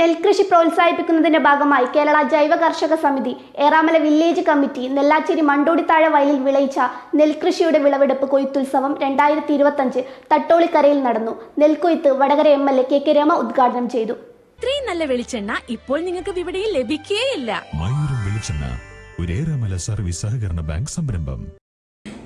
നെൽകൃഷി പ്രോത്സാഹിപ്പിക്കുന്നതിന്റെ ഭാഗമായി കേരള ജൈവ കർഷക സമിതി ഏറാമല വില്ലേജ് കമ്മിറ്റി നെല്ലാച്ചേരി മണ്ടോടി മണ്ടോടിത്താഴ വയലിൽ വിളയിച്ച നെൽകൃഷിയുടെ വിളവെടുപ്പ് കൊയ്ത്തുത്സവം രണ്ടായിരത്തി ഇരുപത്തഞ്ച് തട്ടോളിക്കരയിൽ നടന്നു. നെൽക്കൊയ്ത്ത് Vadakara M L A K K Rama ഉദ്ഘാടനം ചെയ്തു. ഇത്രയും നല്ല വെളിച്ചെണ്ണ ഇപ്പോൾ നിങ്ങൾക്ക് വിപണിയിൽ ലഭിക്കുകയില്ല മയൂരം വെളിച്ചെണ്ണ ഒരേറെമല സർവീസ് സഹകരണ ബാങ്ക് സംരംഭം.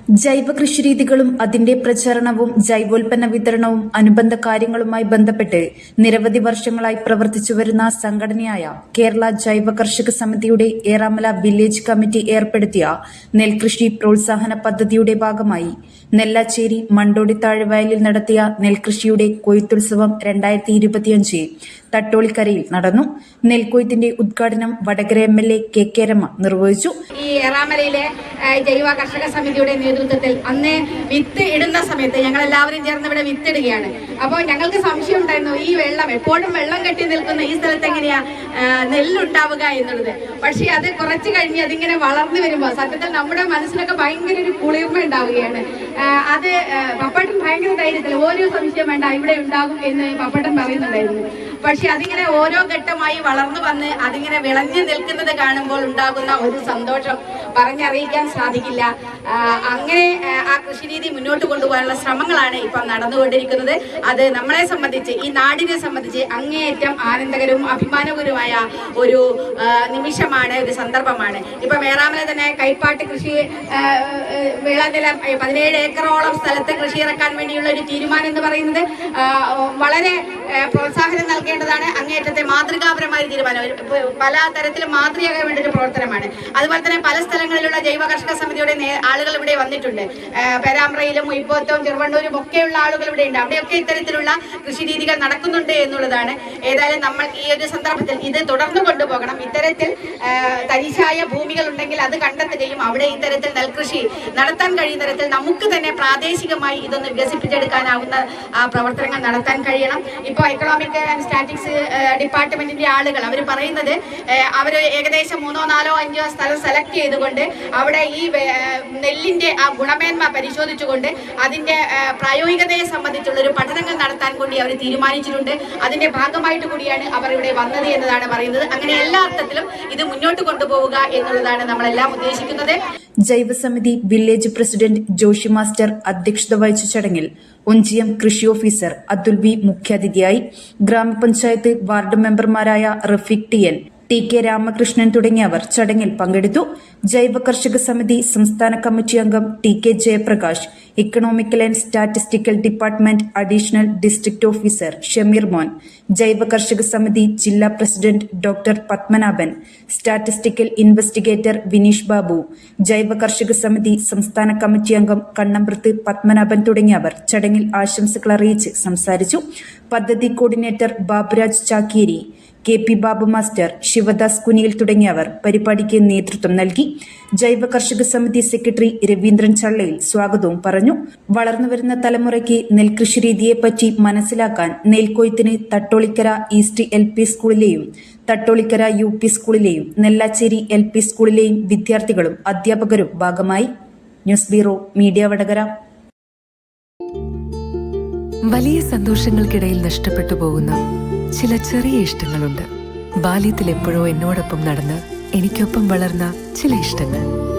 ജൈവ കൃഷിരീതികളും അതിന്റെ പ്രചരണവും ജൈവോൽപ്പന്ന വിതരണവും അനുബന്ധ കാര്യങ്ങളുമായി ബന്ധപ്പെട്ട് നിരവധി വർഷങ്ങളായി പ്രവർത്തിച്ചു വരുന്ന സംഘടനയായ കേരള ജൈവ കർഷക സമിതിയുടെ ഏറാമല വില്ലേജ് കമ്മിറ്റി ഏർപ്പെടുത്തിയ നെൽകൃഷി പ്രോത്സാഹന പദ്ധതിയുടെ ഭാഗമായി നെല്ലാച്ചേരി മണ്ടോടി താഴ്വയലിൽ നടത്തിയ നെൽകൃഷിയുടെ കൊയ്ത്തുത്സവം രണ്ടായിരത്തി ഇരുപത്തിയഞ്ച് തട്ടോളിക്കരയിൽ നടന്നു. നെൽക്കൊയ്ത്തിന്റെ ഉദ്ഘാടനം Vadakara M L A K K Rama നിർവഹിച്ചു. ഈ ഏറാമലയിലെ ജൈവ കർഷക സമിതിയുടെ നേതൃത്വത്തിൽ അന്ന് വിത്ത് ഇടുന്ന സമയത്ത് ഞങ്ങൾ എല്ലാവരും ചേർന്ന് ഇവിടെ വിത്തിടുകയാണ്. അപ്പോൾ ഞങ്ങൾക്ക് സംശയം ഉണ്ടായിരുന്നു ഈ വെള്ളം എപ്പോഴും വെള്ളം കെട്ടി നിൽക്കുന്ന ഈ സ്ഥലത്ത് എങ്ങനെയാ നെല്ലുണ്ടാവുക എന്നുള്ളത്. പക്ഷേ അത് കുറച്ച് കഴിഞ്ഞ് അതിങ്ങനെ വളർന്നു വരുമ്പോൾ സത്യത്തിൽ നമ്മുടെ മനസ്സിലൊക്കെ ഭയങ്കര ഒരു കുളിർമ ഉണ്ടാവുകയാണ്. അത് പപ്പട്ടൻ ഭയങ്കര ധൈര്യത്തിൽ ഓരോ സംശയം വേണ്ട ഇവിടെ ഉണ്ടാകും എന്ന് പപ്പട്ടൻ പറയുന്നുണ്ടായിരുന്നു. പക്ഷെ അതിങ്ങനെ ഓരോ ഘട്ടമായി വളർന്നു വന്ന് അതിങ്ങനെ വിളഞ്ഞു നിൽക്കുന്നത് കാണുമ്പോൾ ഉണ്ടാകുന്ന ഒരു സന്തോഷം പറഞ്ഞറിയിക്കാൻ സാധിക്കില്ല. അങ്ങനെ ആ, കൃഷിരീതി മുന്നോട്ട് കൊണ്ടുപോകാനുള്ള ശ്രമങ്ങളാണ് ഇപ്പം നടന്നുകൊണ്ടിരിക്കുന്നത്. അത് നമ്മളെ സംബന്ധിച്ച് ഈ നാടിനെ സംബന്ധിച്ച് അങ്ങേയറ്റം ആനന്ദകരവും അഭിമാനകരവുമായ ഒരു നിമിഷമാണ് ഒരു സന്ദർഭമാണ്. ഇപ്പം വേറാമല തന്നെ കൈപ്പാട്ട് കൃഷി വിളനിലം പതിനേഴ് ഏക്കറോളം സ്ഥലത്ത് കൃഷി ഇറക്കാൻ വേണ്ടിയുള്ള ഒരു തീരുമാനം എന്ന് പറയുന്നത് വളരെ പ്രോത്സാഹനം നൽകേണ്ടതാണ്. അങ്ങേയറ്റത്തെ മാതൃകാപരമായ തീരുമാനം. പല തരത്തിലും മാതൃകയാകാൻ വേണ്ടി ഒരു പ്രവർത്തനമാണ്. അതുപോലെ തന്നെ പല സ്ഥലങ്ങളിലുള്ള ജൈവ കർഷക സമിതിയുടെ ആളുകൾ ഇവിടെ വന്നിട്ടുണ്ട്. പേരാമ്പ്രയിലും ഉയ്പോത്തവും ചെറുവണ്ണൂരും ഒക്കെയുള്ള ആളുകൾ ഇവിടെ ഉണ്ട്. അവിടെയൊക്കെ ഇത്തരത്തിലുള്ള കൃഷി രീതികൾ നടക്കുന്നുണ്ട് എന്നുള്ളതാണ്. ഏതായാലും നമ്മൾ ഈ ഒരു സന്ദർഭത്തിൽ ഇത് തുടർന്നു കൊണ്ടുപോകണം. ഇത്തരത്തിൽ തരിശായ ഭൂമികൾ ഉണ്ടെങ്കിൽ അത് കണ്ടെത്തുകയും അവിടെ ഇത്തരത്തിൽ നെൽകൃഷി നടത്താൻ കഴിയുന്ന തരത്തിൽ നമുക്ക് തന്നെ പ്രാദേശികമായി ഇതൊന്ന് വികസിപ്പിച്ചെടുക്കാനാവുന്ന പ്രവർത്തനങ്ങൾ നടത്താൻ കഴിയണം. ഇപ്പോൾ എക്കണോമിക് ആൻഡ് സ്റ്റാറ്റിക്സ് ഡിപ്പാർട്ട്മെന്റിന്റെ ആളുകൾ അവർ പറയുന്നത് അവർ ഏകദേശം മൂന്നോ നാലോ അഞ്ചോ സ്ഥലം സെലക്ട് ചെയ്തുകൊണ്ട് അവിടെ ഈ നെല്ലിന്റെ ആ ഗുണമേന്മ പരിശോധിച്ചുകൊണ്ട് അതിന്റെ പ്രായോഗികതയെ സംബന്ധിച്ചുള്ള ഒരു പഠനങ്ങൾ നടത്താൻ കൂടി അവർ തീരുമാനിച്ചിട്ടുണ്ട്. അതിന്റെ ഭാഗമായിട്ട് കൂടിയാണ് അവർ ഇവിടെ വന്നത് എന്നതാണ് പറയുന്നത്. അങ്ങനെ എല്ലാ അർത്ഥത്തിലും ഇത് മുന്നോട്ട് കൊണ്ടുപോവുക എന്നുള്ളതാണ് നമ്മളെല്ലാം ഉദ്ദേശിക്കുന്നത്. ജൈവസമിതി വില്ലേജ് പ്രസിഡന്റ് ജോഷി മാസ്റ്റർ അധ്യക്ഷത വഹിച്ച ചടങ്ങിൽ ഒഞ്ചിയം കൃഷി ഓഫീസർ അതുൽ വി മുഖ്യാതിഥിയായി ഗ്രാമപഞ്ചായത്ത് വാർഡ് മെമ്പർമാരായ Rafeeq T N T K Ramakrishnan തുടങ്ങിയവർ ചടങ്ങിൽ പങ്കെടുത്തു. ജൈവ കർഷക സമിതി സംസ്ഥാന കമ്മിറ്റി അംഗം T K Jayaprakash economical and statistical department additional district officer Shameer Mon ജൈവ കർഷക സമിതി ജില്ലാ president doctor Padmanabhan statistical investigator Vineesh Babu ജൈവ കർഷക സമിതി സംസ്ഥാന കമ്മിറ്റി അംഗം കണ്ണമ്പ്രത്ത് പത്മനാഭൻ തുടങ്ങിയവർ ചടങ്ങിൽ ആശംസകൾ അറിയിച്ച് സംസാരിച്ചു. പദ്ധതി coordinator Baburaj Chakkeri K P Babu master Sivadas Kuniyil തുടങ്ങിയവർ പരിപാടിക്ക് നേതൃത്വം നൽകി. ജൈവ കർഷക സമിതി സെക്രട്ടറി രവീന്ദ്രൻ ചള്ളയിൽ സ്വാഗതവും പറഞ്ഞു. വളർന്നുവരുന്ന തലമുറയ്ക്ക് നെൽകൃഷി രീതിയെപ്പറ്റി മനസ്സിലാക്കാൻ നെൽക്കൊയ്ത്തിന് തട്ടോളിക്കര ഈസ്റ്റ് എൽ പി സ്കൂളിലെയും തട്ടോളിക്കര യു പി സ്കൂളിലെയും നെല്ലാച്ചേരി എൽ പി സ്കൂളിലെയും വിദ്യാർത്ഥികളും അധ്യാപകരും ഭാഗമായി. News bureau media Vadakara. വലിയ സന്തോഷങ്ങൾക്കിടയിൽ നഷ്ടപ്പെട്ടു പോകുന്ന ചില ചെറിയ ഇഷ്ടങ്ങളുണ്ട്. ബാല്യത്തിൽ എപ്പോഴോ എന്നോടൊപ്പം നടന്ന് എനിക്കൊപ്പം വളർന്ന ചില ഇഷ്ടങ്ങൾ.